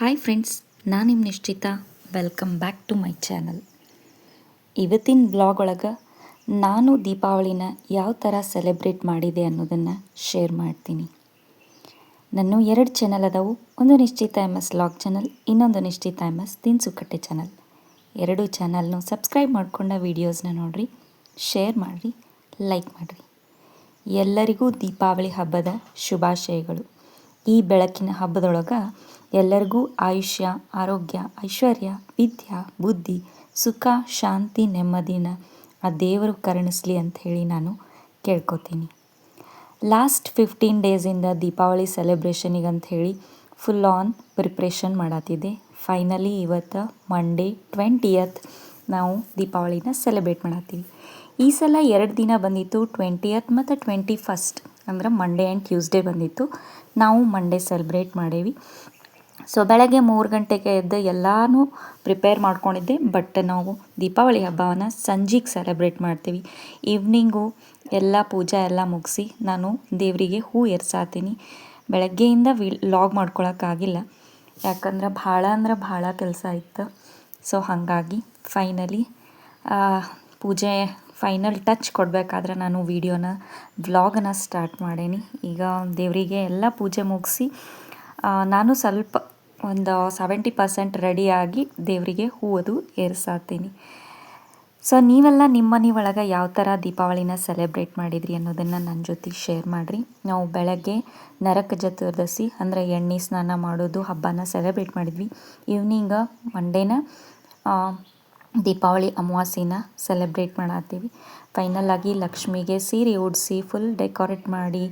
Hi friends ನಾನು ನಿಮ್ಮ ನಿಶ್ಚಿತ. Welcome back to my channel ಇವತ್ತಿನ ಬ್ಲಾಗ್ ಒಳಗೆ ನಾನು ದೀಪಾವಳಿನ ಯಾವ ಥರ ಸೆಲೆಬ್ರೇಟ್ ಮಾಡಿದೆ ಅನ್ನೋದನ್ನು ಶೇರ್ ಮಾಡ್ತೀನಿ. ನನ್ನ ಎರಡು ಚಾನಲ್ ಅದಾವು. ಒಂದು ನಿಶ್ಚಿತ ಎಂ ಎಸ್ ಲಾಗ್ ಚಾನಲ್ ಇನ್ನೊಂದು ನಿಶ್ಚಿತ ಎಂ ಎಸ್ ತಿನ್ಸುಕಟ್ಟೆ ಚಾನಲ್ ಎರಡು ಚಾನಲ್ನು ಸಬ್ಸ್ಕ್ರೈಬ್ ಮಾಡ್ಕೊಂಡ ವೀಡಿಯೋಸ್ನ ನೋಡಿರಿ ಶೇರ್ ಮಾಡಿರಿ ಲೈಕ್ ಮಾಡಿರಿ. ಎಲ್ಲರಿಗೂ ದೀಪಾವಳಿ ಹಬ್ಬದ ಶುಭಾಶಯಗಳು. ಈ ಬೆಳಕಿನ ಹಬ್ಬದೊಳಗೆ ಎಲ್ಲರಿಗೂ ಆಯುಷ್ಯ, ಆರೋಗ್ಯ, ಐಶ್ವರ್ಯ, ವಿದ್ಯಾ, ಬುದ್ಧಿ, ಸುಖ, ಶಾಂತಿ ನೆಮ್ಮದಿನ ಆ ದೇವರು ಕರುಣಿಸ್ಲಿ ಅಂತ ಹೇಳಿ ನಾನು ಕೇಳ್ಕೊತೀನಿ. ಲಾಸ್ಟ್ ಫಿಫ್ಟೀನ್ ಡೇಸಿಂದ ದೀಪಾವಳಿ ಸೆಲೆಬ್ರೇಷನಿಗೆ ಹೇಳಿ ಫುಲ್ ಆನ್ ಪ್ರಿಪ್ರೇಷನ್ ಮಾಡತ್ತಿದ್ದೆ ಫೈನಲಿ ಇವತ್ತು ಮಂಡೇ ಟ್ವೆಂಟಿಯತ್ ನಾವು ದೀಪಾವಳಿನ ಸೆಲೆಬ್ರೇಟ್ ಮಾಡತ್ತೀವಿ ಈ ಸಲ ಎರಡು ದಿನ ಬಂದಿತ್ತು ಟ್ವೆಂಟಿಯತ್ ಮತ್ತು ಟ್ವೆಂಟಿ ಫಸ್ಟ್ ಅಂದ್ರೆ ಮಂಡೇ ಆ್ಯಂಡ್ ಟ್ಯೂಸ್ಡೇ ಬಂದಿತ್ತು. ನಾವು ಮಂಡೇ ಸೆಲೆಬ್ರೇಟ್ ಮಾಡೇವಿ. ಸೊ ಬೆಳಗ್ಗೆ ಮೂರು ಗಂಟೆಗೆ ಎದ್ದು ಎಲ್ಲನೂ ಪ್ರಿಪೇರ್ ಮಾಡ್ಕೊಂಡಿದ್ದೆ. ಬಟ್ ನಾವು ದೀಪಾವಳಿ ಹಬ್ಬವನ್ನು ಸಂಜೆಗೆ ಸೆಲೆಬ್ರೇಟ್ ಮಾಡ್ತೀವಿ. ಈವ್ನಿಂಗು ಎಲ್ಲ ಪೂಜೆ ಎಲ್ಲ ಮುಗಿಸಿ ನಾನು ದೇವರಿಗೆ ಹೂ ಎರ್ಸಾತೀನಿ. ಬೆಳಗ್ಗೆಯಿಂದ ವಿ ಲಾಗ್ ಮಾಡ್ಕೊಳಕ್ಕಾಗಿಲ್ಲ. ಯಾಕಂದ್ರೆ ಭಾಳ ಅಂದ್ರೆ ಭಾಳ ಕೆಲಸ ಇತ್ತು. ಸೊ ಹಾಗಾಗಿ ಫೈನಲಿ ಪೂಜೆ ಫೈನಲ್ ಟಚ್ ಕೊಡಬೇಕಾದ್ರೆ ನಾನು ವೀಡಿಯೋನ ವ್ಲಾಗನ್ನು ಸ್ಟಾರ್ಟ್ ಮಾಡೇನಿ. ಈಗ ದೇವರಿಗೆ ಎಲ್ಲ ಪೂಜೆ ಮುಗಿಸಿ ನಾನು ಸ್ವಲ್ಪ ಒಂದು ಸೆವೆಂಟಿ ಪರ್ಸೆಂಟ್ ರೆಡಿಯಾಗಿ ದೇವರಿಗೆ ಹೂವದು ಏರ್ಸಾತೀನಿ ಸೊ ನೀವೆಲ್ಲ ನಿಮ್ಮ ಮನೆ ಒಳಗೆ ಯಾವ ಥರ ದೀಪಾವಳಿನ ಸೆಲೆಬ್ರೇಟ್ ಮಾಡಿದ್ರಿ ಅನ್ನೋದನ್ನು ನನ್ನ ಜೊತೆ ಶೇರ್ ಮಾಡಿರಿ. ನಾವು ಬೆಳಗ್ಗೆ ನರಕ ಚತುರ್ದಶಿ ಅಂದರೆ ಎಣ್ಣೆ ಸ್ನಾನ ಮಾಡೋದು ಹಬ್ಬನ ಸೆಲೆಬ್ರೇಟ್ ಮಾಡಿದ್ವಿ. ಈವ್ನಿಂಗ ಮಂಡೇನ ದೀಪಾವಳಿ ಅಮಾವಾಸ್ಯೆನ ಸೆಲೆಬ್ರೇಟ್ ಮಾಡತ್ತೀವಿ. ಫೈನಲ್ ಆಗಿ ಲಕ್ಷ್ಮಿಗೆ ಸೀರೆ ಉಡಿಸಿ ಫುಲ್ ಡೆಕೋರೇಟ್ ಮಾಡಿ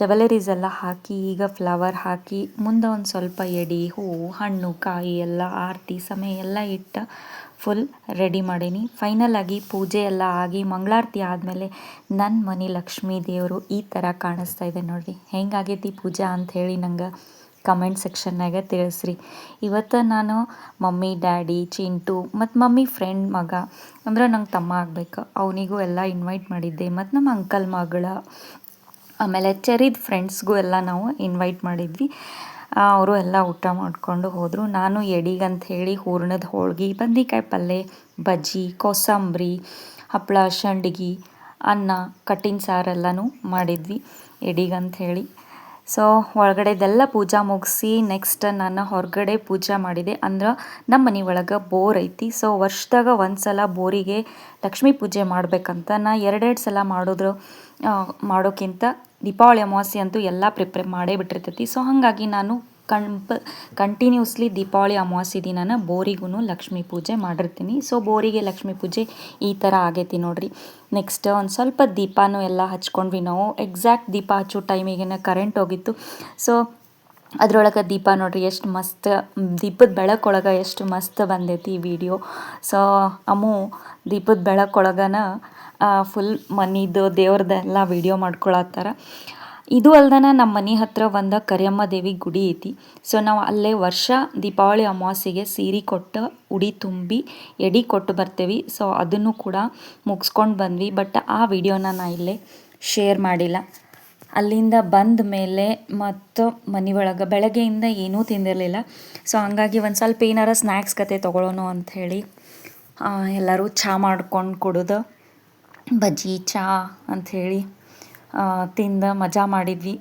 ಜವೆಲರೀಸ್ ಎಲ್ಲ ಹಾಕಿ, ಈಗ ಫ್ಲವರ್ ಹಾಕಿ, ಮುಂದೆ ಒಂದು ಸ್ವಲ್ಪ ಎಡೆ, ಹೂವು, ಹಣ್ಣು, ಕಾಯಿ ಎಲ್ಲ ಆರತಿ, ಸಮಯ ಎಲ್ಲ ಇಟ್ಟು ಫುಲ್ ರೆಡಿ ಮಾಡೀನಿ. ಫೈನಲ್ ಆಗಿ ಪೂಜೆ ಎಲ್ಲ ಆಗಿ ಮಂಗಳಾರತಿ ಆದಮೇಲೆ ನನ್ನ ಮನೆ ಲಕ್ಷ್ಮೀ ದೇವರು ಈ ಥರ ಕಾಣಿಸ್ತಾ ಇದೆ ನೋಡಿರಿ. ಹೆಂಗಾಗೈತಿ ಪೂಜಾ ಅಂತ ಹೇಳಿ ನಂಗೆ ಕಮೆಂಟ್ ಸೆಕ್ಷನ್ನಾಗೆ ತಿಳಿಸ್ರಿ. ಇವತ್ತು ನಾನು ಮಮ್ಮಿ, ಡ್ಯಾಡಿ, ಚಿಂಟು ಮತ್ತು ಮಮ್ಮಿ ಫ್ರೆಂಡ್ ಮಗ. ಅಂದ್ರೆ ನಂಗೆ ತಮ್ಮ ಆಗಬೇಕು. ಅವನಿಗೂ ಎಲ್ಲ ಇನ್ವೈಟ್ ಮಾಡಿದ್ದೆ. ಮತ್ತು ನಮ್ಮ ಅಂಕಲ್ ಮಗಳ. ಆಮೇಲೆ ಚೆರಿದ ಫ್ರೆಂಡ್ಸ್ಗೂ ಎಲ್ಲ ನಾವು ಇನ್ವೈಟ್ ಮಾಡಿದ್ವಿ. ಅವರು ಎಲ್ಲ ಊಟ ಮಾಡಿಕೊಂಡು ಹೋದರು. ನಾನು ಎಡಿಗಂತ ಹೇಳಿ ಹೂರ್ಣದ ಹೋಳ್ಗೆ, ಬಂದಿಕಾಯಿ ಪಲ್ಯ ಬಜ್ಜಿ, ಕೋಸಂಬರಿ ಹಪ್ಪಳ ಸಂಡ್ಗಿ ಅನ್ನ ಕಟ್ಟಿನ ಸಾರೆಲ್ಲನೂ ಮಾಡಿದ್ವಿ. ಎಡಿಗಂತ ಹೇಳಿ. ಸೊ ಒಳಗಡೆದೆಲ್ಲ ಪೂಜೆ ಮುಗಿಸಿ ನೆಕ್ಸ್ಟ್ ನಾನು ಹೊರಗಡೆ ಪೂಜೆ ಮಾಡಿದೆ. ಅಂದ್ರೆ ನಮ್ಮ ಮನೆ ಒಳಗೆ ಬೋರ್ ಐತಿ. ಸೊ ವರ್ಷದಾಗ ಒಂದು ಸಲ ಬೋರಿಗೆ ಲಕ್ಷ್ಮೀ ಪೂಜೆ ಮಾಡಬೇಕಂತ ನಾ ಎರಡೆರಡು ಸಲ ಮಾಡಿದ್ರು ಮಾಡೋಕ್ಕಿಂತ ದೀಪಾವಳಿ ಅಮಾವಾಸ್ಯೆ ಅಂತೂ ಎಲ್ಲ ಪ್ರಿಪ್ರೇರ್ ಮಾಡೇ ಬಿಟ್ಟಿರ್ತೈತಿ. ಸೊ ಹಾಗಾಗಿ ನಾನು ಕಂಪ್ ಕಂಟಿನ್ಯೂಸ್ಲಿ ದೀಪಾವಳಿ ಅಮಾವಾಸ್ಯೆ ದಿನನ ಬೋರಿಗೂ ಲಕ್ಷ್ಮೀ ಪೂಜೆ ಮಾಡಿರ್ತೀನಿ. ಸೊ ಬೋರಿಗೆ ಲಕ್ಷ್ಮೀ ಪೂಜೆ ಈ ಥರ ಆಗೈತಿ ನೋಡಿರಿ. ನೆಕ್ಸ್ಟ್ ಒಂದು ಸ್ವಲ್ಪ ದೀಪನೂ ಎಲ್ಲ ಹಚ್ಕೊಂಡ್ವಿ ನಾವು. ಎಕ್ಸಾಕ್ಟ್ ದೀಪ ಹಚ್ಚೋ ಟೈಮಿಗೆ ಕರೆಂಟ್ ಹೋಗಿತ್ತು. ಸೊ ಅದರೊಳಗೆ ದೀಪ ನೋಡ್ರಿ, ಎಷ್ಟು ಮಸ್ತ್, ದೀಪದ ಬೆಳಕೊಳಗೆ ಎಷ್ಟು ಮಸ್ತ್ ಬಂದೈತಿ ಈ ವಿಡಿಯೋ ಸೊ ಅಮ್ಮು ದೀಪದ ಬೆಳಕೊಳಗನ ಫುಲ್ ಮನಿದು ದೇವ್ರದ್ದೆಲ್ಲ ವಿಡಿಯೋ ಮಾಡ್ಕೊಳತ್ತಾರ. ಇದು ಅಲ್ದನ ನಮ್ಮ ಮನೆ ಹತ್ರ ಒಂದು ಕರಿಯಮ್ಮ ದೇವಿ ಗುಡಿ ಐತಿ. ಸೊ ನಾವು ಅಲ್ಲೇ ವರ್ಷ ದೀಪಾವಳಿ ಅಮಾವಾಸ್ಯೆಗೆ ಸೀರೆ ಕೊಟ್ಟು, ಉಡಿ ತುಂಬಿ, ಎಡೆ ಕೊಟ್ಟು ಬರ್ತೇವೆ. ಸೊ ಅದನ್ನು ಕೂಡ ಮುಗಿಸ್ಕೊಂಡು ಬಂದ್ವಿ. ಬಟ್ ಆ ವಿಡಿಯೋನ ನಾ ಇಲ್ಲೇ ಶೇರ್ ಮಾಡಿಲ್ಲ. ಅಲ್ಲಿಂದ ಬಂದ ಮೇಲೆ ಮತ್ತು ಮನೆ ಒಳಗೆ ಬೆಳಗ್ಗೆಯಿಂದ ಏನೂ ತಿಂದಿರಲಿಲ್ಲ. ಸೊ ಹಂಗಾಗಿ ಒಂದು ಸ್ವಲ್ಪ ಏನಾರ ಸ್ನ್ಯಾಕ್ಸ್ ಕತೆ ತೊಗೊಳೋಣ ಅಂಥೇಳಿ ಎಲ್ಲರೂ ಚಹಾ ಮಾಡ್ಕೊಂಡು ಕುಡಿದು. ಬಜ್ಜಿ ಚಹಾ ಅಂಥೇಳಿ ತಿಂದು ಮಜಾ ಮಾಡಿದ್ವಿ.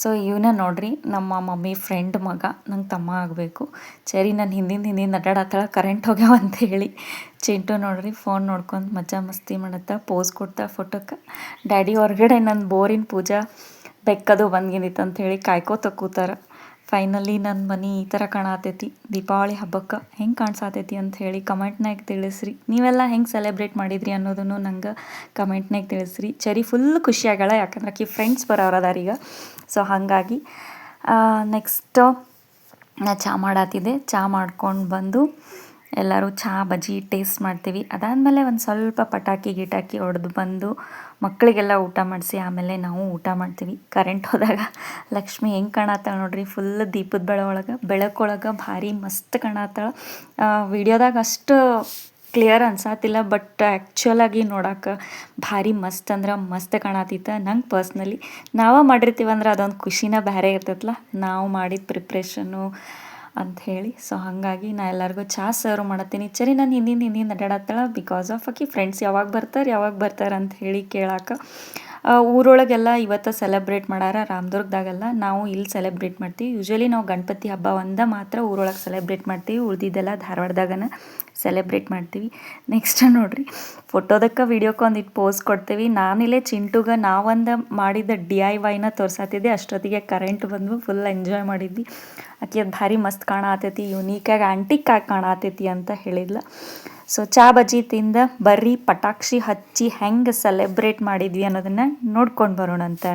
ಸೊ ಇವನ್ನ ನೋಡ್ರಿ, ನಮ್ಮ ಮಮ್ಮಿ ಫ್ರೆಂಡ್ ಮಗ, ನಂಗೆ ತಮ್ಮ ಆಗಬೇಕು. ಸರಿ, ನಾನು ಹಿಂದಿನ ಹಿಂದಿಂದ ಅಡ್ಡಾಡತ್ತಳ ಕರೆಂಟ್ ಹೋಗ್ಯಾವ ಅಂತ ಹೇಳಿ ಚಿಂಟು ನೋಡ್ರಿ ಫೋನ್ ನೋಡ್ಕೊಂಡು ಮಜಾ ಮಸ್ತಿ ಮಾಡತ್ತ ಪೋಸ್ ಕೊಡ್ತಾ ಫೋಟೋಕ್ಕೆ ಡ್ಯಾಡಿ ಹೊರಗಡೆ ನನ್ನ ಬೋರಿನ ಪೂಜಾ ಬೆಕ್ಕದು ಬಂದ್ಗಿಂದಿತ್ತು ಅಂತ ಹೇಳಿ ಕಾಯ್ಕೋತ ಕೂತಾರ. ಫೈನಲಿ ನನ್ನ ಮನೆ ಈ ಥರ ಕಾಣತೈತಿ. ದೀಪಾವಳಿ ಹಬ್ಬಕ್ಕೆ ಹೆಂಗೆ ಕಾಣಿಸತೈತಿ ಅಂತ ಹೇಳಿ ಕಮೆಂಟ್ನಾಗ ತಿಳಿಸ್ರಿ. ನೀವೆಲ್ಲ ಹೆಂಗೆ ಸೆಲೆಬ್ರೇಟ್ ಮಾಡಿದ್ರಿ ಅನ್ನೋದನ್ನು ನಂಗೆ ಕಮೆಂಟ್ನಾಗ ತಿಳಿಸ್ರಿ. ಚರಿ ಫುಲ್ ಖುಷಿಯಾಗಲ್ಲ ಯಾಕಂದ್ರೆ ಆಕಿ ಫ್ರೆಂಡ್ಸ್ ಬರೋರದಾರೀಗ ಸೊ ಹಾಗಾಗಿ ನೆಕ್ಸ್ಟ್ ನಾ ಚಹಾ ಮಾಡತ್ತಿದ್ದೆ ಚಹಾ ಮಾಡ್ಕೊಂಡು ಬಂದು ಎಲ್ಲರೂ ಚಹಾ ಬಜ್ಜಿ ಟೇಸ್ಟ್ ಮಾಡ್ತೀವಿ. ಅದಾದಮೇಲೆ ಒಂದು ಸ್ವಲ್ಪ ಪಟಾಕಿ ಗಿಟಾಕಿ ಹೊಡೆದು ಬಂದು ಮಕ್ಕಳಿಗೆಲ್ಲ ಊಟ ಮಾಡಿಸಿ, ಆಮೇಲೆ ನಾವು ಊಟ ಮಾಡ್ತೀವಿ. ಕರೆಂಟ್ ಹೋದಾಗ ಲಕ್ಷ್ಮಿ ಹೆಂಗೆ ಕಾಣತ್ತಾಳೆ ನೋಡ್ರಿ ಫುಲ್ ದೀಪದ ಬೆಳೆ ಒಳಗೆ ಬೆಳಕೊಳಗೆ ಭಾರಿ ಮಸ್ತ್ ಕಾಣತ್ತಾಳ ವಿಡಿಯೋದಾಗ ಅಷ್ಟು ಕ್ಲಿಯರ್ ಅನ್ಸಾತಿಲ್ಲ ಬಟ್ ಆ್ಯಕ್ಚುಲಾಗಿ ನೋಡೋಕೆ ಭಾರಿ ಮಸ್ತ್ ಅಂದ್ರೆ ಮಸ್ತ್ ಕಾಣತಿತ್ತು ನಂಗೆ ಪರ್ಸ್ನಲಿ ನಾವೇ ಮಾಡಿರ್ತೀವಂದ್ರೆ ಅದೊಂದು ಖುಷಿನ ಬೇರೆ ಇರ್ತೈತಲ್ಲ ನಾವು ಮಾಡಿದ ಪ್ರಿಪ್ರೇಷನ್ನು ಅಂತ ಹೇಳಿ ಸೊ ಹಾಗಾಗಿ ನಾ ಎಲ್ಲರಿಗೂ ಚಾ ಸರ್ವ್ ಮಾಡತ್ತೀನಿ. ಚರಿ ನಾನು ಹಿಂದಿಂದ ಹಿಂದಿಂದ ಅಡ್ಡಾಡತ್ತಳ ಬಿಕಾಸ್ ಆಫ್ ಆಕಿ ಫ್ರೆಂಡ್ಸ್ ಯಾವಾಗ ಬರ್ತಾರೆ ಯಾವಾಗ ಬರ್ತಾರೆ ಅಂತ ಹೇಳಿ ಕೇಳಾಕ. ಆ, ಊರೊಳಗೆಲ್ಲ ಇವತ್ತು ಸೆಲೆಬ್ರೇಟ್ ಮಾಡಾರ ರಾಮದುರ್ಗದಾಗೆಲ್ಲ. ನಾವು ಇಲ್ಲಿ ಸೆಲೆಬ್ರೇಟ್ ಮಾಡ್ತೀವಿ. ಯೂಶ್ವಲಿ ನಾವು ಗಣಪತಿ ಹಬ್ಬ ಒಂದ ಮಾತ್ರ ಊರೊಳಗೆ ಸೆಲೆಬ್ರೇಟ್ ಮಾಡ್ತೀವಿ. ಉಳ್ದಿದ್ದೆಲ್ಲ ಧಾರವಾಡದಾಗನ. ಸೆಲೆಬ್ರೇಟ್ ಮಾಡ್ತೀವಿ. ನೆಕ್ಸ್ಟ್ ನೋಡ್ರಿ ಫೋಟೋದಕ್ಕೆ ವೀಡಿಯೋಕ್ಕೆ ಒಂದಿಟ್ಟು ಪೋಸ್ ಕೊಡ್ತೀವಿ. ನಾನಿಲ್ಲೇ ಚಿಂಟುಗ, ನಾವೊಂದು ಮಾಡಿದ ಡಿ ಐ ವೈನ ತೋರಿಸತ್ತಿದ್ದೆ ಅಷ್ಟೊತ್ತಿಗೆ ಕರೆಂಟ್ ಬಂದು ಫುಲ್ ಎಂಜಾಯ್ ಮಾಡಿದ್ವಿ. ಆಕೆ ಅದು ಭಾರಿ ಮಸ್ತ್ ಕಾಣತೈತಿ ಯುನೀಕಾಗಿ ಆಂಟಿಕ್ ಆಗಿ ಕಾಣತೈತಿ ಅಂತ ಹೇಳಿದ್ಲ. ಸೊ ಚಾ ಬಜ್ಜಿ ತಿಂದ ಬರ್ರಿ, ಪಟಾಕ್ಷಿ ಹಚ್ಚಿ ಹೆಂಗೆ ಸೆಲೆಬ್ರೇಟ್ ಮಾಡಿದ್ವಿ ಅನ್ನೋದನ್ನು ನೋಡ್ಕೊಂಡು ಬರೋಣಂತೆ.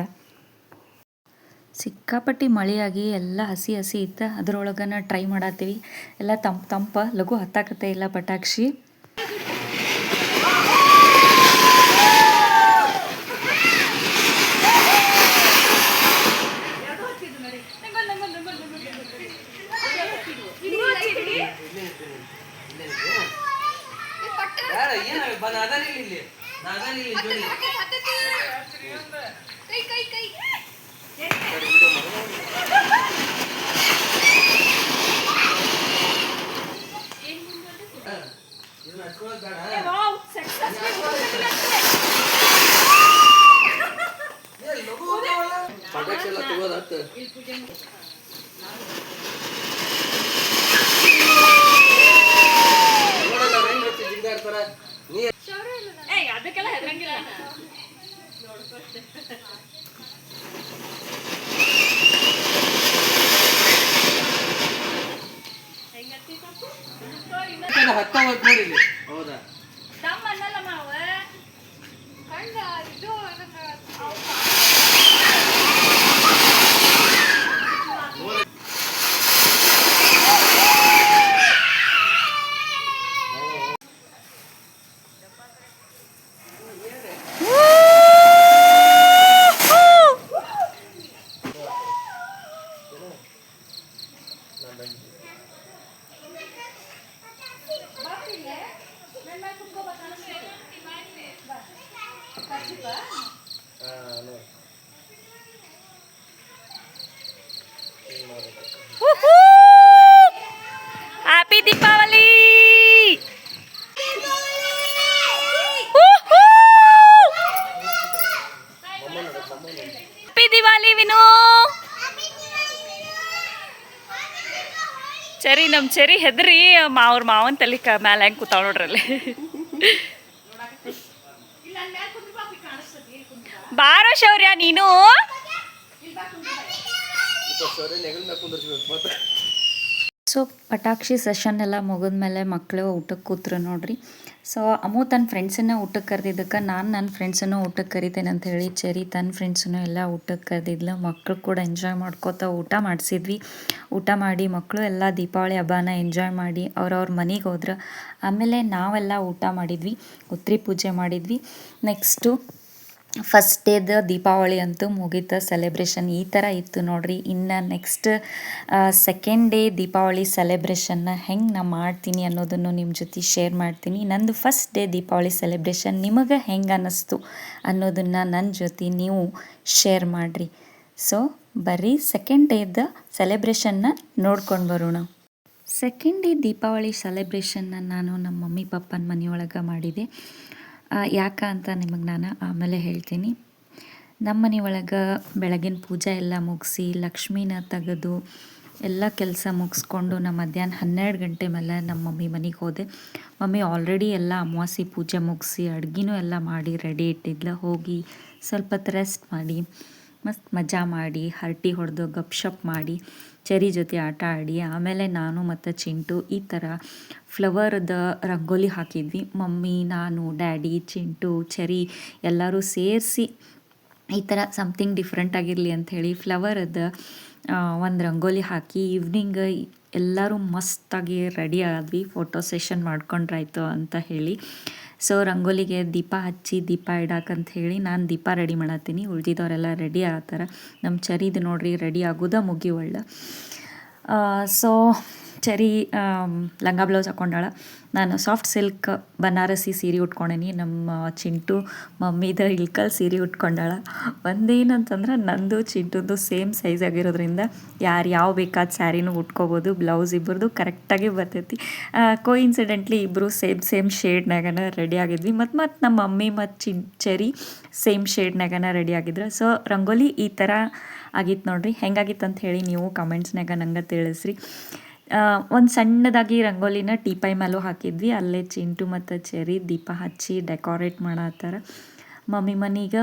ಸಿಕ್ಕಾಪಟ್ಟಿ ಮಳೆಯಾಗಿ ಎಲ್ಲ ಹಸಿ ಹಸಿ ಇತ್ತು. ಅದರೊಳಗನ ಟ್ರೈ ಮಾಡತ್ತೀವಿ ಎಲ್ಲ ತಂಪು ತಂಪು, ಲಘು ಹತ್ತಾಕತ್ತೆ ಇಲ್ಲ ಪಟಾಕ್ಷಿ ಯಾರ ಏನ ನಾದಾನಿ ಇಲ್ಲಿ ನಾದಾನಿ ಇಲ್ಲಿ ಜೋಡಿ ಇದನ್ನ ಹಚ್ಕೊಳ್ಳೋದ್ ಬೇಡ ಏ, ಲಘು ಹೋಗ್ತಾವಲ್ಲ. ಪಟಾಕಿ ಎಲ್ಲ ತಗೋದ್ ಹತ್ತು. ನೋಡಲ್ಲ ಹೆಂಗ್ ಹಚ್ಚಿ ಜಿಗ್ದಾಡ್ತಾರ. ನೀ ಇದನ್ನ ಹತ್ತಾವ ಅಂತ ನೋಡಿ ಇಲ್ಲಿ. ಹೌದಾ ಹಾ, ನೋಡಿ. ಹ್ಯಾಪಿ ದೀಪಾವಳಿ ಹ್ಯಾಪಿ ದಿವಾಲಿ ವಿನು ಚರಿ ನಮ್ಮ ಚರಿ ಹೆದ್ರಿ ಮಾವ್ರ ಮಾವನ್ ತಲೆ ಕ ಮ್ಯಾಲೆ ಹೆಂಗೆ ಕೂತಾವ ನೋಡ್ರಲ್ಲಿ ಬಾರೋ ಶೌರ್ಯ ನೀನು. ಸೊ ಪಟಾಕ್ಷಿ ಸೆಷನ್ ಎಲ್ಲ ಮುಗಿದ್ಮೇಲೆ ಮಕ್ಕಳು ಊಟಕ್ಕೆ ಕೂತ್ರು ನೋಡ್ರಿ. ಸೊ ಅಮ್ಮು ತನ್ನ ಫ್ರೆಂಡ್ಸನ್ನ ಊಟಕ್ಕೆ ಕರೆದಿದ್ದಕ್ಕೆ, ನಾನು ನನ್ನ ಫ್ರೆಂಡ್ಸನ್ನು ಊಟಕ್ಕೆ ಕರಿತೇನೆ ಅಂತ ಹೇಳಿ ಚೆರಿ ತನ್ನ ಫ್ರೆಂಡ್ಸನ್ನು ಎಲ್ಲ ಊಟಕ್ಕೆ ಕರೆದಿದ್ಲು. ಮಕ್ಕಳು ಕೂಡ ಎಂಜಾಯ್ ಮಾಡ್ಕೋತಾ ಊಟ ಮಾಡಿಸಿದ್ವಿ. ಊಟ ಮಾಡಿ ಮಕ್ಕಳು ಎಲ್ಲ ದೀಪಾವಳಿ ಹಬ್ಬನ ಎಂಜಾಯ್ ಮಾಡಿ ಅವ್ರವ್ರ ಮನೆಗೆ ಹೋದ್ರೆ. ಆಮೇಲೆ ನಾವೆಲ್ಲ ಊಟ ಮಾಡಿದ್ವಿ. ಉತ್ರಿ ಪೂಜೆ ಮಾಡಿದ್ವಿ. ನೆಕ್ಸ್ಟು ಫಸ್ಟ್ ಡೇದ ದೀಪಾವಳಿ ಅಂತೂ ಮುಗೀತ ಸೆಲೆಬ್ರೇಷನ್ ಈ ಥರ ಇತ್ತು ನೋಡ್ರಿ. ಇನ್ನು ನೆಕ್ಸ್ಟ್ ಸೆಕೆಂಡ್ ಡೇ ದೀಪಾವಳಿ ಸೆಲೆಬ್ರೇಷನ್ನ ಹೆಂಗೆ ನಾ ಮಾಡ್ತೀನಿ ಅನ್ನೋದನ್ನು ನಿಮ್ಮ ಜೊತೆ ಶೇರ್ ಮಾಡ್ತೀನಿ. ನಂದು ಫಸ್ಟ್ ಡೇ ದೀಪಾವಳಿ ಸೆಲೆಬ್ರೇಷನ್ ನಿಮಗೆ ಹೆಂಗೆ ಅನ್ನಿಸ್ತು ಅನ್ನೋದನ್ನು ನನ್ನ ಜೊತೆ ನೀವು ಶೇರ್ ಮಾಡಿರಿ. ಸೊ ಬರ್ರಿ ಸೆಕೆಂಡ್ ಡೇದ ಸೆಲೆಬ್ರೇಷನ್ನ ನೋಡ್ಕೊಂಡು ಬರೋಣ. ಸೆಕೆಂಡ್ ಡೇ ದೀಪಾವಳಿ ಸೆಲೆಬ್ರೇಷನ್ನ ನಾನು ನಮ್ಮ ಮಮ್ಮಿ, ಪಪ್ಪನ ಮನೆಯೊಳಗೆ ಮಾಡಿದೆ. ಯಾಕ ಅಂತ ನಿಮಗೆ ನಾನು ಆಮೇಲೆ ಹೇಳ್ತೀನಿ. ನಮ್ಮ ಮನೆಯೊಳಗೆ ಬೆಳಗಿನ ಪೂಜೆ ಎಲ್ಲ ಮುಗಿಸಿ, ಲಕ್ಷ್ಮೀನ ತೆಗೆದು, ಎಲ್ಲ ಕೆಲಸ ಮುಗಿಸ್ಕೊಂಡು ನಮ್ಮ ಮಧ್ಯಾಹ್ನ ಹನ್ನೆರಡು ಗಂಟೆ ಮೇಲೆ ನಮ್ಮ ಮಮ್ಮಿ ಮನೆಗೆ ಹೋದೆ. ಮಮ್ಮಿ ಆಲ್ರೆಡಿ ಎಲ್ಲ ಅಮಾವಾಸ್ಯೆ ಪೂಜೆ ಮುಗಿಸಿ, ಅಡುಗೆನೂ ಎಲ್ಲ ಮಾಡಿ ರೆಡಿ ಇಟ್ಟಿದ್ಲ. ಹೋಗಿ ಸ್ವಲ್ಪ ರೆಸ್ಟ್ ಮಾಡಿ, ಮಸ್ತ್ ಮಜಾ ಮಾಡಿ, ಹರಟಿ ಹೊಡೆದು ಗಪ್ಶಪ್ ಮಾಡಿ. ಚರಿ ಜೊತೆ ಆಟ ಆಡಿ, ಆಮೇಲೆ ನಾನು ಮತ್ತು ಚಿಂಟು ಈ ಥರ ಫ್ಲವರ್ದ ರಂಗೋಲಿ ಹಾಕಿದ್ವಿ. ಮಮ್ಮಿ, ನಾನು, ಡ್ಯಾಡಿ, ಚಿಂಟು ಚೆರಿ ಎಲ್ಲರೂ ಸೇರಿಸಿ ಈ ಥರ ಸಮಥಿಂಗ್ ಡಿಫ್ರೆಂಟ್ ಆಗಿರಲಿ ಅಂಥೇಳಿ ಫ್ಲವರದ ಒಂದು ರಂಗೋಲಿ ಹಾಕಿ ಈವ್ನಿಂಗ್ ಎಲ್ಲರೂ ಮಸ್ತಾಗಿ ರೆಡಿ ಆದ್ವಿ. ಫೋಟೋ ಸೆಷನ್ ಮಾಡ್ಕೊಂಡ್ರಾಯ್ತು ಅಂತ ಹೇಳಿ. ಸೊ ರಂಗೋಲಿಗೆ ದೀಪ ಹಚ್ಚಿ ದೀಪ ಇಡಾಕಂತ ಹೇಳಿ ನಾನು ದೀಪ ರೆಡಿ ಮಾಡತ್ತೀನಿ. ಉಳ್ದಿದವರೆಲ್ಲ ರೆಡಿ ಆಗ್ತಾರೆ ನಮ್ಮ ಚರಿದು ನೋಡ್ರಿ, ರೆಡಿ ಆಗೋದ ಮುಗಿಯೋಳ್ಳ ಸೊ ಚರಿ ಲಂಗ ಬ್ಲೌಸ್ ಹಾಕೊಂಡಾಳ. ನಾನು ಸಾಫ್ಟ್ ಸಿಲ್ಕ್ ಬನಾರಸಿ ಸೀರೆ ಉಟ್ಕೊಂಡೇನಿ. ನಮ್ಮ ಚಿಂಟು ಮಮ್ಮಿದ ಇಳ್ಕಲ್ ಸೀರೆ ಉಟ್ಕೊಂಡಾಳ. ಒಂದೇನಂತಂದ್ರೆ ನಂದು ಚಿಂಟುದು ಸೇಮ್ ಸೈಜ್ ಆಗಿರೋದ್ರಿಂದ ಯಾರು ಯಾವ ಬೇಕಾದ ಸ್ಯಾರಿನೂ ಉಟ್ಕೋಬೋದು, ಬ್ಲೌಸ್ ಇಬ್ಬರದು ಕರೆಕ್ಟಾಗಿ ಬರ್ತೈತಿ. ಕೋ ಇನ್ಸಿಡೆಂಟ್ಲಿ ಇಬ್ಬರು ಸೇಮ್ ಸೇಮ್ ಶೇಡ್ನಾಗನ ರೆಡಿ ಆಗಿದ್ವಿ. ಮತ್ತು ಮತ್ತು ನಮ್ಮ ಮಮ್ಮಿ ಮತ್ತು ಚಿನ್, ಚೆರಿ ಸೇಮ್ ಶೇಡ್ನಾಗನ ರೆಡಿ ಆಗಿದ್ರು. ಸೊ ರಂಗೋಲಿ ಈ ಥರ ಆಗಿತ್ತು ನೋಡ್ರಿ. ಹೆಂಗಾಗಿತ್ತು ಅಂತ ಹೇಳಿ ನೀವು ಕಮೆಂಟ್ಸ್ನಾಗ ನಂಗೆ ತಿಳಿಸ್ರಿ. ಒಂದು ಸಣ್ಣದಾಗಿ ರಂಗೋಲಿನ ಟೀಪಾಯ್ ಮೇಲೂ ಹಾಕಿದ್ವಿ. ಅಲ್ಲೇ ಚಿಂಟು ಮತ್ತು ಚೆರಿ ದೀಪ ಹಚ್ಚಿ ಡೆಕೋರೇಟ್ ಮಾಡತ್ತಾರ ಮಮ್ಮಿ ಮನೀಗ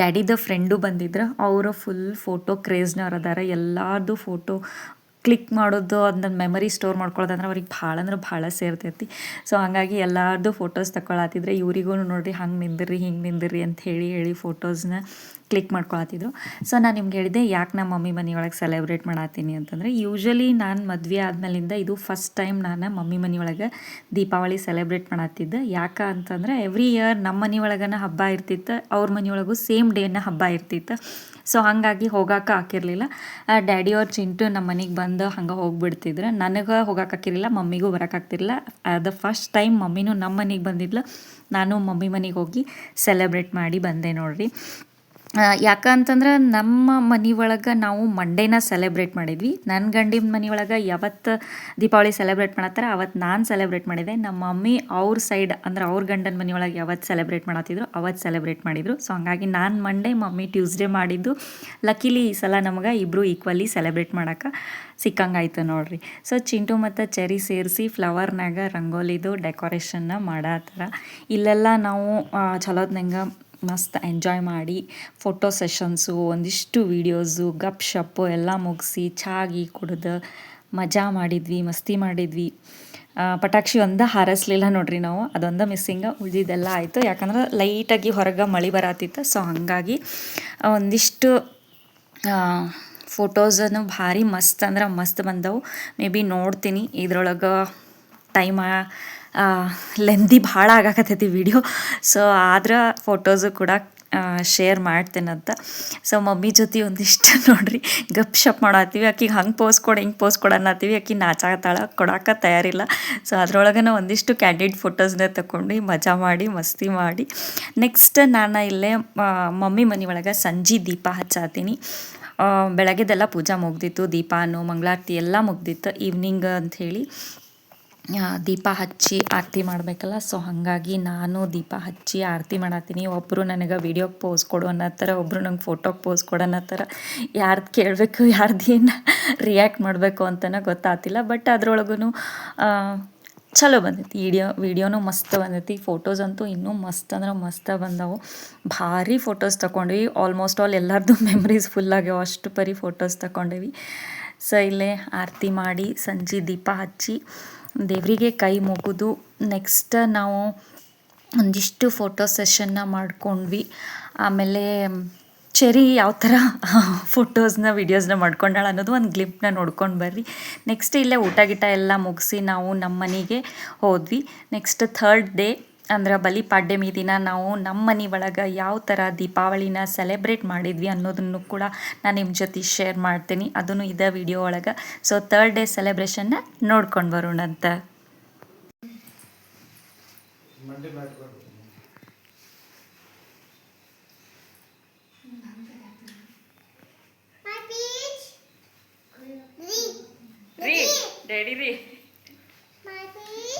ಡ್ಯಾಡಿದ ಫ್ರೆಂಡು ಬಂದಿದ್ರು. ಅವರು ಫುಲ್ ಫೋಟೋ ಕ್ರೇಜ್ನವ್ರು ಅದಾರ. ಎಲ್ಲಾರ್ದು ಫೋಟೋ ಕ್ಲಿಕ್ ಮಾಡೋದು, ಅದನ್ನ ಮೆಮರಿ ಸ್ಟೋರ್ ಮಾಡ್ಕೊಳ್ಳೋದಂದ್ರೆ ಅವ್ರಿಗೆ ಭಾಳ ಅಂದ್ರೆ ಭಾಳ ಸೇರ್ತೈತಿ. ಸೊ ಹಾಗಾಗಿ ಎಲ್ಲರದ್ದು ಫೋಟೋಸ್ ತಗೊಳತ್ತಿದ್ರೆ ಇವರಿಗೂ ನೋಡಿರಿ ಹಂಗೆ ನಿಂದಿರಿ ಹಿಂಗೆ ನಿಂದಿರಿ ಅಂತ ಹೇಳಿ ಹೇಳಿ ಫೋಟೋಸ್ನ ಕ್ಲಿಕ್ ಮಾಡ್ಕೊಳತ್ತಿದ್ರು ಸೊ ನಾನು ನಿಮ್ಗೆ ಹೇಳಿದೆ ಯಾಕೆ ನಮ್ಮ ಮಮ್ಮಿ ಮನೆಯೊಳಗೆ ಸೆಲೆಬ್ರೇಟ್ ಮಾಡತ್ತೀನಿ ಅಂತಂದರೆ ಯೂಶ್ವಲಿ ನಾನು ಮದುವೆ ಆದ್ಮೇಲಿಂದ ಇದು ಫಸ್ಟ್ ಟೈಮ್ ನಾನು ಮಮ್ಮಿ ಮನೆಯೊಳಗೆ ದೀಪಾವಳಿ ಸೆಲೆಬ್ರೇಟ್ ಮಾಡತ್ತಿದ್ದೆ ಯಾಕೆ ಅಂತಂದರೆ ಎವ್ರಿ ಇಯರ್ ನಮ್ಮ ಮನೆಯೊಳಗನ ಹಬ್ಬ ಇರ್ತಿತ್ತು, ಅವ್ರ ಮನೆಯೊಳಗೂ ಸೇಮ್ ಡೇನ ಹಬ್ಬ ಇರ್ತಿತ್ತು. ಸೊ ಹಾಗಾಗಿ ಹೋಗಾಕ ಹಾಕಿರಲಿಲ್ಲ. ಡ್ಯಾಡಿ ಅವ್ರ ಚಿಂಟು ನಮ್ಮ ಮನೆಗೆ ಬಂದು ಹಂಗೆ ಹೋಗಿಬಿಡ್ತಿದ್ರು. ನನಗೆ ಹೋಗಕ್ಕೆ ಹಾಕಿರಲಿಲ್ಲ, ಮಮ್ಮಿಗೂ ಬರೋಕ್ಕಾಗ್ತಿರಲಿಲ್ಲ ದ ಫಸ್ಟ್ ಟೈಮ್ ಮಮ್ಮಿನೂ ನಮ್ಮ ಮನೆಗೆ ಬಂದಿದ್ಲು. ನಾನು ಮಮ್ಮಿ ಮನೆಗೆ ಹೋಗಿ ಸೆಲೆಬ್ರೇಟ್ ಮಾಡಿ ಬಂದೆ ನೋಡ್ರಿ. ಯಾಕಂತಂದ್ರೆ ನಮ್ಮ ಮನೆ ಒಳಗೆ ನಾವು ಮಂಡೇನ ಸೆಲೆಬ್ರೇಟ್ ಮಾಡಿದ್ವಿ. ನನ್ನ ಗಂಡಿನ ಮನೆ ಒಳಗೆ ಯಾವತ್ತು ದೀಪಾವಳಿ ಸೆಲೆಬ್ರೇಟ್ ಮಾಡತ್ತಾರ ಅವತ್ತು ನಾನು ಸೆಲೆಬ್ರೇಟ್ ಮಾಡಿದೆ. ನಮ್ಮ ಮಮ್ಮಿ ಅವ್ರ ಸೈಡ್ ಅಂದ್ರೆ ಅವ್ರ ಗಂಡನ ಮನೆ ಒಳಗೆ ಯಾವತ್ತು ಸೆಲೆಬ್ರೇಟ್ ಮಾಡತ್ತಿದ್ರು ಅವತ್ತು ಸೆಲೆಬ್ರೇಟ್ ಮಾಡಿದ್ರು. ಸೊ ಹಂಗಾಗಿ ನಾನು ಮಂಡೇ ಮಮ್ಮಿ ಟ್ಯೂಸ್ಡೇ ಮಾಡಿದ್ದು. ಲಕ್ಕಿಲಿ ಈ ಸಲ ನಮಗೆ ಇಬ್ಬರು ಈಕ್ವಲಿ ಸೆಲೆಬ್ರೇಟ್ ಮಾಡೋಕೆ ಸಿಕ್ಕಂಗಾಯ್ತು ನೋಡ್ರಿ. ಸೊ ಚಿಂಟು ಮತ್ತು ಚೆರಿ ಸೇರಿಸಿ ಫ್ಲವರ್ನಾಗ ರಂಗೋಲಿದು ಡೆಕೋರೇಷನ್ನ ಮಾಡತ್ತಾರ ಇಲ್ಲೆಲ್ಲ ನಾವು ಚಲೋದ್ನಂಗೆ ಮಸ್ತ್ ಎಂಜಾಯ್ ಮಾಡಿ ಫೋಟೋ ಸೆಷನ್ಸು ಒಂದಿಷ್ಟು ವೀಡಿಯೋಸು ಗಪ್ ಶಪ್ಪು ಎಲ್ಲ ಮುಗಿಸಿ ಚಾಗಿ ಕುಡ್ದು ಮಜಾ ಮಾಡಿದ್ವಿ, ಮಸ್ತಿ ಮಾಡಿದ್ವಿ. ಪಟಾಕ್ಷಿ ಒಂದು ಹಾರಿಸ್ಲಿಲ್ಲ ನೋಡ್ರಿ ನಾವು, ಅದೊಂದು ಮಿಸ್ಸಿಂಗ ಉಳಿದಿದ್ದೆಲ್ಲ ಆಯಿತು. ಯಾಕಂದ್ರೆ ಲೈಟಾಗಿ ಹೊರಗೆ ಮಳೆ ಬರತ್ತಿತ್ತು ಸೊ ಹಾಗಾಗಿ ಒಂದಿಷ್ಟು ಫೋಟೋಸನ್ನು ಭಾರಿ ಮಸ್ತ್ ಅಂದ್ರೆ ಮಸ್ತ್ ಬಂದವು. ಮೇ ಬಿ ನೋಡ್ತೀನಿ, ಇದ್ರೊಳಗೆ ಟೈಮ ಲೆಂದಿ ಭಾಳ ಆಗಾಕತ್ತೈತಿ ವಿಡಿಯೋ ಸೊ ಆದ್ರೆ ಫೋಟೋಸು ಕೂಡ ಶೇರ್ ಮಾಡ್ತೇನಂತ ಸೊ ಮಮ್ಮಿ ಜೊತೆ ಒಂದಿಷ್ಟು ನೋಡ್ರಿ, ಗಪ್ ಶಪ್ ಮಾಡತ್ತೀವಿ ಆಕಿಗೆ ಹಂಗೆ ಪೋಸ್ ಕೊಡು, ಹಿಂಗೆ ಪೋಸ್ ಕೊಡು ಅನ್ನತ್ತೀವಿ ಆಕಿ ನಾಚಾತಾಳ ಕೊಡಕ್ಕೆ ತಯಾರಿಲ್ಲ. ಸೊ ಅದರೊಳಗೆ ಒಂದಿಷ್ಟು ಕ್ಯಾಂಡಿಡ್ ಫೋಟೋಸ್ನ ತಗೊಂಡು ಮಜಾ ಮಾಡಿ, ಮಸ್ತಿ ಮಾಡಿ. ನೆಕ್ಸ್ಟ್ ನಾನು ಇಲ್ಲೇ ಮಮ್ಮಿ ಮನೆ ಒಳಗೆ ಸಂಜೆ ದೀಪ ಹಚ್ಚಾತೀನಿ. ಬೆಳಗ್ಗೆದೆಲ್ಲ ಪೂಜಾ ಮುಗ್ದಿತ್ತು. ದೀಪಾನು, ಮಂಗಳಾರತಿ ಎಲ್ಲ ಮುಗ್ದಿತ್ತು. ಈವ್ನಿಂಗ್ ಅಂಥೇಳಿ ದೀಪ ಹಚ್ಚಿ ಆರತಿ ಮಾಡಬೇಕಲ್ಲ ಸೊ ಹಾಗಾಗಿ ನಾನು ದೀಪ ಹಚ್ಚಿ ಆರತಿ ಮಾಡತ್ತೀನಿ ಒಬ್ಬರು ನನಗೆ ವೀಡಿಯೋಗೆ ಪೋಸ್ ಕೊಡು ಅನ್ನತ್ತರ ಒಬ್ಬರು ನಂಗೆ ಫೋಟೋಗೆ ಪೋಸ್ ಕೊಡು ಅನ್ನತ್ತರ. ಯಾರ್ದು ಕೇಳಬೇಕು ಯಾರ್ದೇನು ರಿಯಾಕ್ಟ್ ಮಾಡಬೇಕು ಅಂತಲೇ ಗೊತ್ತಾಗ್ತಿಲ್ಲ ಬಟ್ ಅದ್ರೊಳಗೂ ಚಲೋ ಬಂದೈತಿ. ವಿಡಿಯೋ ವಿಡಿಯೋನು ಮಸ್ತ್ ಬಂದೈತಿ. ಫೋಟೋಸ್ ಅಂತೂ ಇನ್ನೂ ಮಸ್ತ್ ಅಂದ್ರೆ ಮಸ್ತ ಬಂದವು. ಭಾರಿ ಫೋಟೋಸ್ ತಗೊಂಡ್ವಿ ಆಲ್ಮೋಸ್ಟ್ ಆಲ್ ಎಲ್ಲರದ್ದು ಮೆಮ್ರೀಸ್ ಫುಲ್ ಆಗ್ಯಾವ. ಅಷ್ಟು ಪರಿ ಫೋಟೋಸ್ ತಗೊಂಡೇವಿ ಸೊ ಇಲ್ಲೇ ಆರತಿ ಮಾಡಿ, ಸಂಜೆ ದೀಪ ಹಚ್ಚಿ ದೇವರಿಗೆ ಕೈ ಮುಗಿದು ನೆಕ್ಸ್ಟ್ ನಾವು ಒಂದಿಷ್ಟು ಫೋಟೋ ಸೆಷನ್ನ ಮಾಡ್ಕೊಂಡ್ವಿ. ಆಮೇಲೆ ಚೆರಿ ಯಾವ ಥರ ಫೋಟೋಸ್ನ ವೀಡಿಯೋಸ್ನ ಮಾಡ್ಕೊಂಡಾಳ ಅನ್ನೋದು ಒಂದು ಗ್ಲಿಪ್ನ ನೋಡ್ಕೊಂಡು ಬರ್ರಿ. ನೆಕ್ಸ್ಟ್ ಇಲ್ಲೇ ಊಟ ಗಿಟ ಎಲ್ಲ ಮುಗಿಸಿ ನಾವು ನಮ್ಮ ಮನೆಗೆ ಹೋದ್ವಿ. ನೆಕ್ಸ್ಟ್ ಥರ್ಡ್ ಡೇ ಅಂದ್ರೆ ಬಲಿಪಾಡ್ಯಮಿ ದಿನ ನಾವು ನಮ್ಮ ಮನೆ ಒಳಗೆ ಯಾವ ಥರ ದೀಪಾವಳಿನ ಸೆಲೆಬ್ರೇಟ್ ಮಾಡಿದ್ವಿ ಅನ್ನೋದನ್ನು ಕೂಡ ನಾನು ನಿಮ್ಮ ಜೊತೆ ಶೇರ್ ಮಾಡ್ತೀನಿ ಅದನ್ನು ಇದೇ ವಿಡಿಯೋ ಒಳಗೆ ಸೊ ಥರ್ಡ್ ಡೇ ಸೆಲೆಬ್ರೇಷನ್ನ ನೋಡ್ಕೊಂಡು ಬರೋಣ ಅಂತ My peach. Re. ರೀ ರೆಡಿ ರೀ My peach.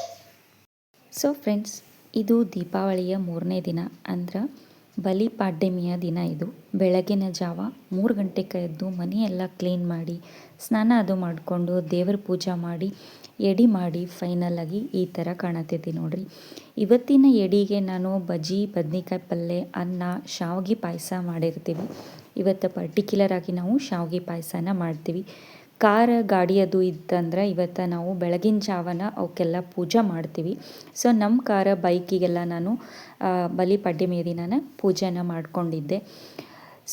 ಸೊ ಫ್ರೆಂಡ್ಸ್ ಇದು ದೀಪಾವಳಿಯ ಮೂರನೇ ದಿನ, ಅಂದ್ರೆ ಬಲಿಪಾಡ್ಯಮಿಯ ದಿನ ಇದು. ಬೆಳಗಿನ ಜಾವ ಮೂರು ಗಂಟೆಗೆ ಎದ್ದು ಮನೆಯೆಲ್ಲ ಕ್ಲೀನ್ ಮಾಡಿ, ಸ್ನಾನ ಅದು ಮಾಡಿಕೊಂಡು ದೇವರ ಪೂಜೆ ಮಾಡಿ, ಎಡಿ ಮಾಡಿ ಫೈನಲ್ ಆಗಿ ಈ ಥರ ಕಾಣತೈತಿ ನೋಡ್ರಿ. ಇವತ್ತಿನ ಎಡಿಗೆ ನಾನು ಬಜ್ಜಿ, ಬದ್ನಿಕಾಯಿ ಪಲ್ಯ ಅನ್ನ, ಶಾವ್ಗೆ ಪಾಯಸ ಮಾಡಿರ್ತೀವಿ. ಇವತ್ತು ಪರ್ಟಿಕ್ಯುಲರ್ ಆಗಿ ನಾವು ಶಾವ್ಗೆ ಪಾಯಸನ ಮಾಡ್ತೀವಿ. ಕಾರ ಗಾಡಿ ಅದು ಇತ್ತಂದ್ರೆ ಇವತ್ತು ನಾವು ಬೆಳಗಿನ ಜಾವನ ಅವಕ್ಕೆಲ್ಲ ಪೂಜೆ ಮಾಡ್ತೀವಿ. ಸೊ ನಮ್ಮ ಕಾರ ಬೈಕಿಗೆಲ್ಲ ನಾನು ಬಲಿಪಡ್ಡೆ ಬಲಿಪಾಡ್ಯಮಿ ನಾನು ಪೂಜೆನ ಮಾಡಿಕೊಂಡಿದ್ದೆ.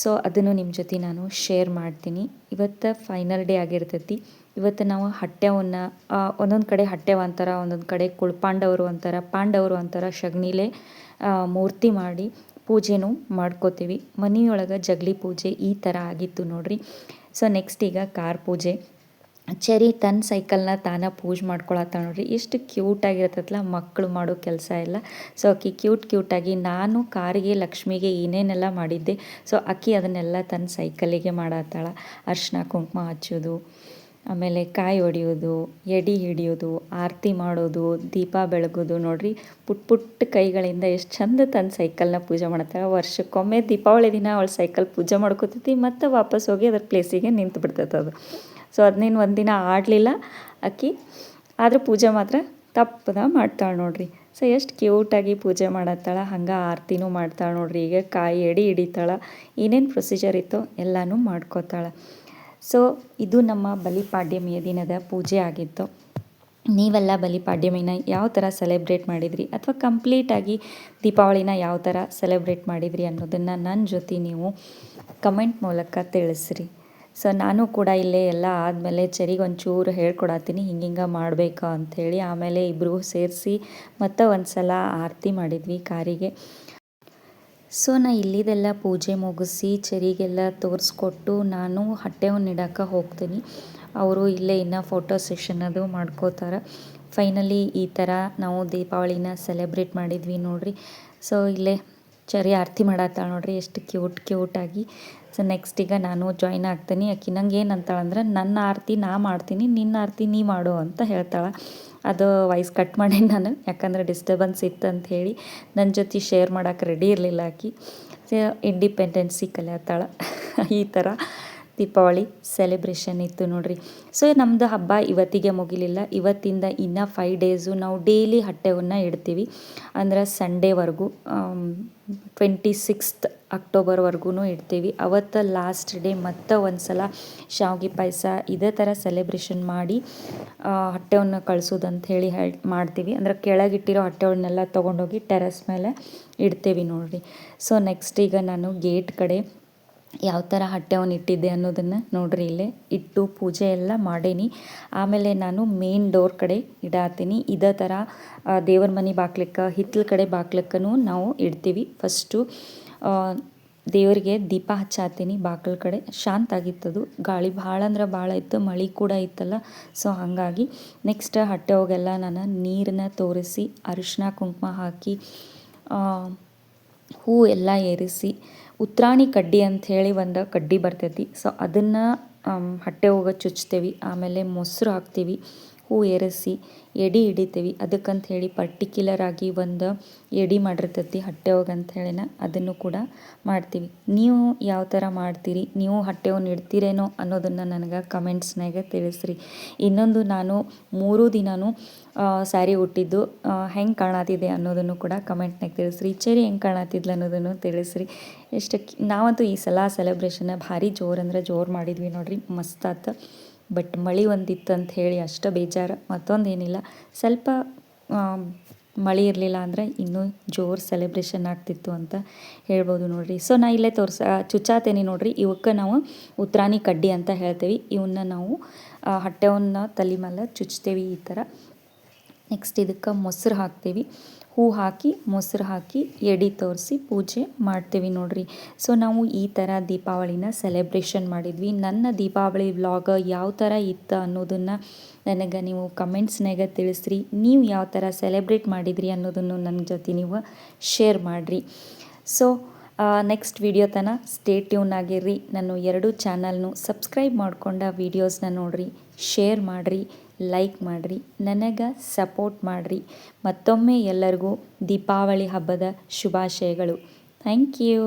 ಸೊ ಅದನ್ನು ನಿಮ್ಮ ಜೊತೆ ನಾನು ಶೇರ್ ಮಾಡ್ತೀನಿ. ಇವತ್ತು ಫೈನಲ್ ಡೇ ಆಗಿರ್ತೈತಿ. ಇವತ್ತು ನಾವು ಹಟ್ಟೆವನ್ನು ಒಂದೊಂದು ಕಡೆ ಹಟ್ಟೆವ ಅಂತಾರ, ಒಂದೊಂದು ಕಡೆ ಕುಳ್ಪಾಂಡವರು ಅಂತಾರ, ಪಾಂಡವರು ಅಂತಾರ, ಶಗ್ನಿಲೆ ಮೂರ್ತಿ ಮಾಡಿ ಪೂಜೆನೂ ಮಾಡ್ಕೋತೀವಿ. ಮನೆಯೊಳಗೆ ಜಗಲಿ ಪೂಜೆ ಈ ಥರ ಆಗಿತ್ತು ನೋಡ್ರಿ. ಸೊ ನೆಕ್ಸ್ಟ್ ಈಗ ಕಾರ್ ಪೂಜೆ. ಚೆರಿ ತನ್ನ ಸೈಕಲ್ನ ತಾನೇ ಪೂಜೆ ಮಾಡ್ಕೊಳತ್ತ ನೋಡ್ರಿ. ಎಷ್ಟು ಕ್ಯೂಟಾಗಿರ್ತೈತಲ್ಲ ಮಕ್ಕಳು ಮಾಡೋ ಕೆಲಸ ಎಲ್ಲ. ಸೊ ಅಕ್ಕಿ ಕ್ಯೂಟ್ ಕ್ಯೂಟಾಗಿ ನಾನು ಕಾರಿಗೆ ಲಕ್ಷ್ಮಿಗೆ ಏನೇನೆಲ್ಲ ಮಾಡಿದ್ದೆ. ಸೊ ಅಕ್ಕಿ ಅದನ್ನೆಲ್ಲ ತನ್ನ ಸೈಕಲಿಗೆ ಮಾಡತ್ತಾಳ. ಅರ್ಶಿನ ಕುಂಕುಮ ಹಚ್ಚೋದು. ಆಮೇಲೆ ಕಾಯಿ ಒಡೆಯೋದು, ಎಡೆ ಹಿಡಿಯೋದು, ಆರತಿ ಮಾಡೋದು, ದೀಪ ಬೆಳಗೋದು ನೋಡಿರಿ. ಪುಟ್ ಪುಟ್ಟ ಕೈಗಳಿಂದ ಎಷ್ಟು ಚಂದ ತನ್ನ ಸೈಕಲ್ನ ಪೂಜೆ ಮಾಡ್ತಾಳೆ ವರ್ಷಕ್ಕೊಮ್ಮೆ ದೀಪಾವಳಿ ದಿನ ಅವಳು ಸೈಕಲ್ ಪೂಜೆ ಮಾಡ್ಕೋತೈತಿ, ಮತ್ತು ವಾಪಸ್ ಹೋಗಿ ಅದ್ರ ಪ್ಲೇಸಿಗೆ ನಿಂತು ಬಿಡ್ತೈತೆ ಅದು. ಸೊ ಅದನ್ನೇನು ಒಂದಿನ ಆಡಲಿಲ್ಲ ಅಕ್ಕಿ. ಆದ್ರೆ ಪೂಜೆ ಮಾತ್ರ ತಪ್ಪದ ಮಾಡ್ತಾಳೆ ನೋಡ್ರಿ. ಸೊ ಎಷ್ಟು ಕ್ಯೂಟಾಗಿ ಪೂಜೆ ಮಾಡತ್ತಾಳ, ಹಂಗೆ ಆರತಿನೂ ಮಾಡ್ತಾಳೆ ನೋಡ್ರಿ. ಈಗ ಕಾಯಿ ಎಡಿ ಹಿಡಿತಾಳೆ, ಏನೇನು ಪ್ರೊಸೀಜರ್ ಇತ್ತೋ ಎಲ್ಲನೂ ಮಾಡ್ಕೋತಾಳೆ. ಸೊ ಇದು ನಮ್ಮ ಬಲಿಪಾಡ್ಯಮಿಯ ದಿನದ ಪೂಜೆ ಆಗಿತ್ತು. ನೀವೆಲ್ಲ ಬಲಿಪಾಡ್ಯಮಿನ ಯಾವ ಥರ ಸೆಲೆಬ್ರೇಟ್ ಮಾಡಿದ್ರಿ? ಅಥವಾ ಕಂಪ್ಲೀಟಾಗಿ ದೀಪಾವಳಿನ ಯಾವ ಥರ ಸೆಲೆಬ್ರೇಟ್ ಮಾಡಿದ್ರಿ ಅನ್ನೋದನ್ನು ನನ್ನ ಜೊತೆ ನೀವು ಕಮೆಂಟ್ ಮೂಲಕ ತಿಳಿಸ್ರಿ. ಸೊ ನಾನು ಕೂಡ ಇಲ್ಲೇ ಎಲ್ಲ ಆದಮೇಲೆ ಚರಿಗೊಂಚೂರು ಹೇಳ್ಕೊಡತ್ತೀನಿ, ಹಿಂಗೆ ಮಾಡಬೇಕು ಅಂಥೇಳಿ. ಆಮೇಲೆ ಇಬ್ಬರು ಸೇರಿಸಿ ಮತ್ತೆ ಒಂದು ಸಲ ಆರತಿ ಮಾಡಿದ್ವಿ ಕಾರಿಗೆ. ಸೊ, ನಾ ಇಲ್ಲಿದೆಲ್ಲ ಪೂಜೆ ಮುಗಿಸಿ ಚರಿಗೆಲ್ಲ ತೋರಿಸ್ಕೊಟ್ಟು ನಾನು ಹೊಟ್ಟೆವನ್ನು ಇಡಕ್ಕೆ ಹೋಗ್ತೀನಿ. ಅವರು ಇಲ್ಲೇ ಇನ್ನು ಫೋಟೋ ಸೆಷನ್ ಅದು ಮಾಡ್ಕೋತಾರೆ. ಫೈನಲಿ ಈ ಥರ ನಾವು ದೀಪಾವಳಿನ ಸೆಲೆಬ್ರೇಟ್ ಮಾಡಿದ್ವಿ ನೋಡ್ರಿ. ಸೊ, ಇಲ್ಲೇ ಚರಿ ಆರತಿ ಮಾಡತ್ತಾಳೆ ನೋಡ್ರಿ, ಎಷ್ಟು ಕ್ಯೂಟ್ ಕ್ಯೂಟಾಗಿ ಸೊ ನೆಕ್ಸ್ಟ್ ಈಗ ನಾನು ಜಾಯ್ನ್ ಆಗ್ತೀನಿ. ಆಕಿ ನಂಗೆ ಏನು ಅಂತಾಳಂದ್ರೆ ನನ್ನ ಆರತಿ ನಾ ಮಾಡ್ತೀನಿ, ನಿನ್ನ ಆರತಿ ನೀ ಮಾಡು ಅಂತ ಹೇಳ್ತಾಳೆ. ಅದು ವಾಯ್ಸ್ ಕಟ್ ಮಾಡಿ ನಾನು, ಯಾಕಂದರೆ ಡಿಸ್ಟರ್ಬೆನ್ಸ್ ಇತ್ತು ಅಂತ ಹೇಳಿ ನನ್ನ ಜೊತೆ ಶೇರ್ ಮಾಡೋಕೆ ರೆಡಿ ಇರಲಿಲ್ಲ ಆಕಿ. ಇಂಡಿಪೆಂಡೆನ್ಸಿ ಕಲಿಯತ್ತಾಳೆ. ಈ ಥರ ದೀಪಾವಳಿ ಸೆಲೆಬ್ರೇಷನ್ ಇತ್ತು ನೋಡ್ರಿ. ಸೊ ನಮ್ಮದು ಹಬ್ಬ ಇವತ್ತಿಗೆ ಮುಗಿಲಿಲ್ಲ. ಇವತ್ತಿಂದ ಇನ್ನು ಫೈವ್ ಡೇಸು ನಾವು ಡೈಲಿ ಹಟ್ಟೆವನ್ನು ಇಡ್ತೀವಿ. ಅಂದ್ರೆ ಸಂಡೇವರೆಗೂ ಟ್ವೆಂಟಿ ಸಿಕ್ಸ್ತ್ ಅಕ್ಟೋಬರ್ವರೆಗೂ ಇಡ್ತೀವಿ. ಅವತ್ತು ಲಾಸ್ಟ್ ಡೇ ಮತ್ತೆ ಒಂದು ಸಲ ಶಾವಿಗೆ ಪಾಯಸ ಇದೇ ಥರ ಸೆಲೆಬ್ರೇಷನ್ ಮಾಡಿ ಹೊಟ್ಟೆವನ್ನು ಕಳಿಸೋದಂತ ಹೇಳಿ ಮಾಡ್ತೀವಿ. ಅಂದ್ರೆ ಕೆಳಗಿಟ್ಟಿರೋ ಹೊಟ್ಟೆವನ್ನೆಲ್ಲ ತೊಗೊಂಡೋಗಿ ಟೆರೆಸ್ ಮೇಲೆ ಇಡ್ತೀವಿ ನೋಡಿರಿ. ಸೊ ನೆಕ್ಸ್ಟ್ ಈಗ ನಾನು ಗೇಟ್ ಕಡೆ ಯಾವ ಥರ ಹಟ್ಟೆವನ್ನು ಇಟ್ಟಿದ್ದೆ ಅನ್ನೋದನ್ನು ನೋಡ್ರಿ ಇಲ್ಲೇ. ಇಟ್ಟು ಪೂಜೆ ಎಲ್ಲ ಮಾಡೇನಿ. ಆಮೇಲೆ ನಾನು ಮೇನ್ ಡೋರ್ ಕಡೆ ಇಡಾತೀನಿ. ಇದೇ ಥರ ದೇವರ ಮನೆ ಬಾಕ್ಲಿಕ್ಕೆ ಹಿತ್ತಲ ಕಡೆ ಬಾಕ್ಲಿಕ್ಕೂ ನಾವು ಇಡ್ತೀವಿ. ಫಸ್ಟು ದೇವರಿಗೆ ದೀಪ ಹಚ್ಚಾತೀನಿ ಬಾಗ್ಲ ಕಡೆ. ಶಾಂತ ಆಗಿತ್ತದು. ಗಾಳಿ ಭಾಳ ಅಂದ್ರೆ ಭಾಳ ಇತ್ತು. ಮಳೆ ಕೂಡ ಇತ್ತಲ್ಲ. ಸೊ ಹಾಗಾಗಿ ನೆಕ್ಸ್ಟ್ ಹಟ್ಟೆ ಹೋಗೆಲ್ಲ ನಾನು ನೀರನ್ನ ತೋರಿಸಿ ಅರಿಶಿನ ಕುಂಕುಮ ಹಾಕಿ ಹೂ ಎಲ್ಲ ಏರಿಸಿ, ಉತ್ರಾಣಿ ಕಡ್ಡಿ ಅಂಥೇಳಿ ಒಂದು ಕಡ್ಡಿ ಬರ್ತೈತಿ. ಸೊ ಅದನ್ನು ಹೊಟ್ಟೆ ಹೋಗ ಚುಚ್ತೇವೆ, ಆಮೇಲೆ ಮೊಸರು ಹಾಕ್ತೀವಿ. ಹೂ ಎರಸಿ ಎಡಿ ಹಿಡಿತೀವಿ. ಅದಕ್ಕಂತ ಹೇಳಿ ಪರ್ಟಿಕ್ಯುಲರ್ ಆಗಿ ಒಂದು ಎಡಿ ಮಾಡಿರ್ತೈತಿ ಹಟ್ಟೆ ಹೋಗ ಅಂತ ಹೇಳಿನ ಅದನ್ನು ಕೂಡ ಮಾಡ್ತೀವಿ. ನೀವು ಯಾವ ಥರ ಮಾಡ್ತೀರಿ, ನೀವು ಹೊಟ್ಟೆವನ್ನು ಇಡ್ತೀರೇನೋ ಅನ್ನೋದನ್ನು ನನಗೆ ಕಮೆಂಟ್ಸ್ನಾಗೆ ತಿಳಿಸ್ರಿ. ಇನ್ನೊಂದು ನಾನು ಮೂರು ದಿನವೂ ಸ್ಯಾರಿ ಉಟ್ಟಿದ್ದು ಹೆಂಗೆ ಕಾಣತ್ತಿದೆ ಅನ್ನೋದನ್ನು ಕೂಡ ಕಮೆಂಟ್ನಾಗ ತಿಳಿಸ್ರಿ. ಚೇರಿ ಹೆಂಗೆ ಕಾಣತ್ತಿದ್ಲು ಅನ್ನೋದನ್ನು ತಿಳಿಸ್ರಿ. ಎಷ್ಟು ನಾವಂತೂ ಈ ಸಲ ಸೆಲೆಬ್ರೇಷನ್ನ ಭಾರಿ ಜೋರು ಅಂದ್ರೆ ಜೋರು ಮಾಡಿದ್ವಿ ನೋಡ್ರಿ. ಮಸ್ತಾತು ಬಟ್ ಮಳೆ ಒಂದಿತ್ತು ಅಂತ ಹೇಳಿ ಅಷ್ಟು ಬೇಜಾರು. ಮತ್ತೊಂದು ಏನಿಲ್ಲ. ಸ್ವಲ್ಪ ಮಳೆ ಇರಲಿಲ್ಲ ಅಂದರೆ ಇನ್ನೂ ಜೋರು ಸೆಲೆಬ್ರೇಷನ್ ಆಗ್ತಿತ್ತು ಅಂತ ಹೇಳ್ಬೋದು ನೋಡಿರಿ. ಸೊ ನಾ ಇಲ್ಲೇ ತೋರ್ಸ, ಚುಚ್ಚಾತೇನೆ ನೋಡಿರಿ. ಇವಕ್ಕೆ ನಾವು ಉತ್ರಾಣಿ ಕಡ್ಡಿ ಅಂತ ಹೇಳ್ತೇವೆ. ಇವನ್ನ ನಾವು ಹಟ್ಟೆವನ್ನ ತಲೆ ಮೇಲೆ ಚುಚ್ತೇವೆ ಈ ಥರ ನೆಕ್ಸ್ಟ್ ಇದಕ್ಕೆ ಮೊಸರು ಹಾಕ್ತೇವೆ. ಹೂ ಹಾಕಿ, ಮೊಸರು ಹಾಕಿ, ಎಡೆ ತೋರಿಸಿ ಪೂಜೆ ಮಾಡ್ತೀವಿ ನೋಡ್ರಿ. ಸೊ ನಾವು ಈ ಥರ ದೀಪಾವಳಿನ ಸೆಲೆಬ್ರೇಷನ್ ಮಾಡಿದ್ವಿ. ನನ್ನ ದೀಪಾವಳಿ ವ್ಲಾಗ್ ಯಾವ ಥರ ಇತ್ತು ಅನ್ನೋದನ್ನು ನನಗೆ ನೀವು ಕಮೆಂಟ್ಸ್ನಾಗ ತಿಳಿಸ್ರಿ. ನೀವು ಯಾವ ಥರ ಸೆಲೆಬ್ರೇಟ್ ಮಾಡಿದ್ರಿ ಅನ್ನೋದನ್ನು ನನ್ನ ಜೊತೆ ನೀವು ಶೇರ್ ಮಾಡಿರಿ. ಸೊ ನೆಕ್ಸ್ಟ್ ವಿಡಿಯೋ ತನಕ ಸ್ಟೇ ಟ್ಯೂನ್ ಆಗಿರ್ರಿ. ನಾನು ಎರಡೂ ಚಾನಲ್ನು ಸಬ್ಸ್ಕ್ರೈಬ್ ಮಾಡಿಕೊಂಡ ವೀಡಿಯೋಸ್ನ ನೋಡಿರಿ. ಶೇರ್ ಮಾಡಿರಿ. ಲೈಕ್ ಮಾಡಿರಿ ನನಗೆ ಸಪೋರ್ಟ್ ಮಾಡಿರಿ. ಮತ್ತೊಮ್ಮೆ ಎಲ್ಲರಿಗೂ ದೀಪಾವಳಿ ಹಬ್ಬದ ಶುಭಾಶಯಗಳು. Thank you.